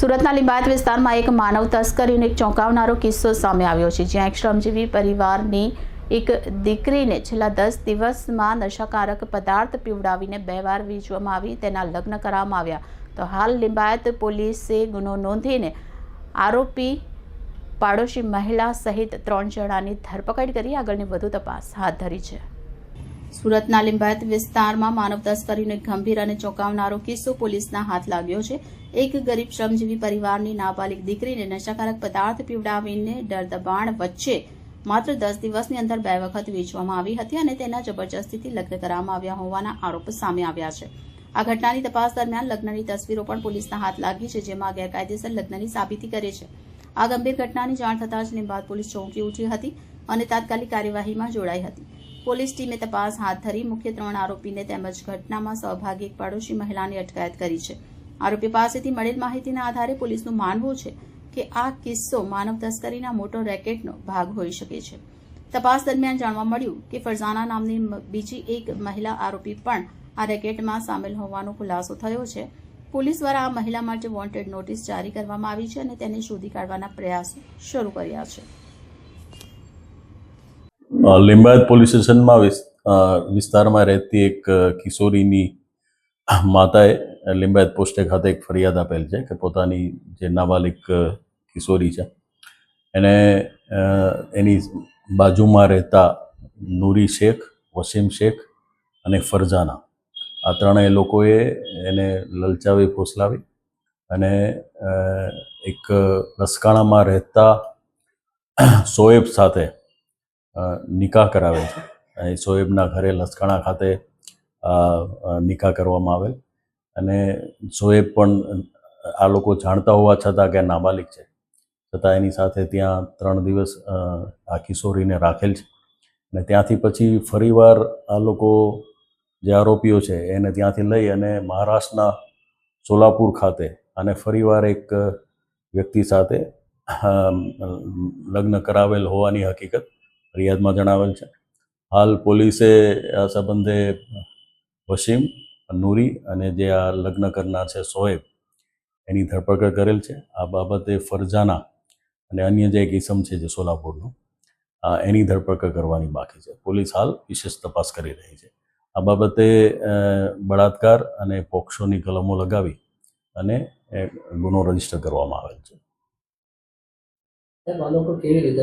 સુરતના લિંબાયત વિસ્તારમાં એક માનવ તસ્કરીનો એક ચોંકાવનારો કિસ્સો સામે આવ્યો છે, જ્યાં એક શ્રમજીવી પરિવારની એક દીકરીને છેલ્લા દસ દિવસમાં નશાકારક પદાર્થ પીવડાવીને બે વાર વીંચવામાં આવી, તેના લગ્ન કરવામાં આવ્યા. તો હાલ લિંબાયત પોલીસે ગુનો નોંધીને આરોપી પાડોશી મહિલા સહિત ત્રણ જણાની ધરપકડ કરી, આગળની વધુ તપાસ હાથ ધરી છે. સુરતના લિંબાયત વિસ્તારમાં માનવ તસ્કરીનો ગંભીર અને ચોંકાવનારો કિસ્સો પોલીસના હાથ લાગ્યો છે. એક ગરીબ શ્રમજીવી પરિવારની નાબાલિગ દીકરીને નશાકારક પદાર્થ પીવડાવીને ડર દબાણ વચ્ચે માત્ર દસ દિવસની અંદર બે વખત વેચવામાં આવી હતી અને તેના જબરજસ્તીથી લગ્ન કરવામાં આવ્યા હોવાના આરોપ સામે આવ્યા છે. આ ઘટનાની તપાસ દરમિયાન લગ્નની તસવીરો પણ પોલીસના હાથ લાગી છે, જેમાં ગેરકાયદેસર લગ્નની સાબિતી કરે છે. આ ગંભીર ઘટનાની જાણ થતાં જ લીંબાદ પોલીસ ચોંકી ઉઠી હતી અને તાત્કાલિક કાર્યવાહીમાં જોડાઈ હતી. પોલીસ ટીમે તપાસ હાથ ધરી મુખ્ય ત્રણ આરોપીને તેમજ ઘટનામાં સહભાગી એક પડોશી મહિલાની અટકાયત કરી છે. આરોપી પાસેથી મળેલ માહિતીના આધારે પોલીસનું માનવું છે કે આ કિસ્સો માનવ તસ્કરીના મોટો રેકેટનો ભાગ હોઈ શકે છે. તપાસ દરમિયાન જાણવા મળ્યું કે ફરઝાના નામની બીજી એક મહિલા આરોપી પણ આ રેકેટમાં સામેલ હોવાનો ખુલાસો થયો છે. પોલીસ દ્વારા આ મહિલા માટે વોન્ટેડ નોટિસ જારી કરવામાં આવી છે અને તેને શોધી કાઢવાના પ્રયાસો શરૂ કર્યા છે. લિંબાયત પોલીસ સ્ટેશનમાં વિસ્તારમાં રહેતી એક કિશોરીની માતાએ લિંબાયત પોસ્ટે ખાતે એક ફરિયાદ આપેલ છે કે પોતાની જે નાબાલિક કિશોરી છે, એને એની બાજુમાં રહેતા નૂરી શેખ, વસીમ શેખ અને ફરજાના. આ ત્રણેય લોકોએ એને લલચાવી, ફોસલાવી અને એક લસકાણામાં રહેતા સોએબ સાથે નિકાહ કરાવે છે. અહીં શોએબના ઘરે લસકાણા ખાતે નિકાહ કરવામાં આવેલ. અને શોએબ પણ આ લોકો જાણતા હોવા છતાં કે નાબાલિક છે. છતાં એની સાથે ત્યાં ત્રણ દિવસ આ કિશોરીને રાખેલ છે. અને ત્યાંથી પછી ફરીવાર આ લોકો જે આરોપીઓ છે એને ત્યાંથી લઈ અને મહારાષ્ટ્રના સોલાપુર ખાતે અને ફરીવાર એક વ્યક્તિ સાથે લગ્ન કરાવેલ હોવાની હકીકત ફરિયાદમાં જણાવેલ છે. હાલ પોલીસે આ સંબંધે વસીમ, નૂરી અને જે આ લગ્ન કરનાર છે સોએબ, એની ધરપકડ કરેલ છે. આ બાબતે ફરજાના અને અન્ય જે એક ઇસમ છે જે સોલાપુરનું એની ધરપકડ કરવાની બાકી છે. પોલીસ હાલ વિશેષ તપાસ કરી રહી છે. આ બાબતે બળાત્કાર અને પોક્ષોની કલમો લગાવી અને ગુનો રજિસ્ટર કરવામાં આવેલ છે. કેવી રીતે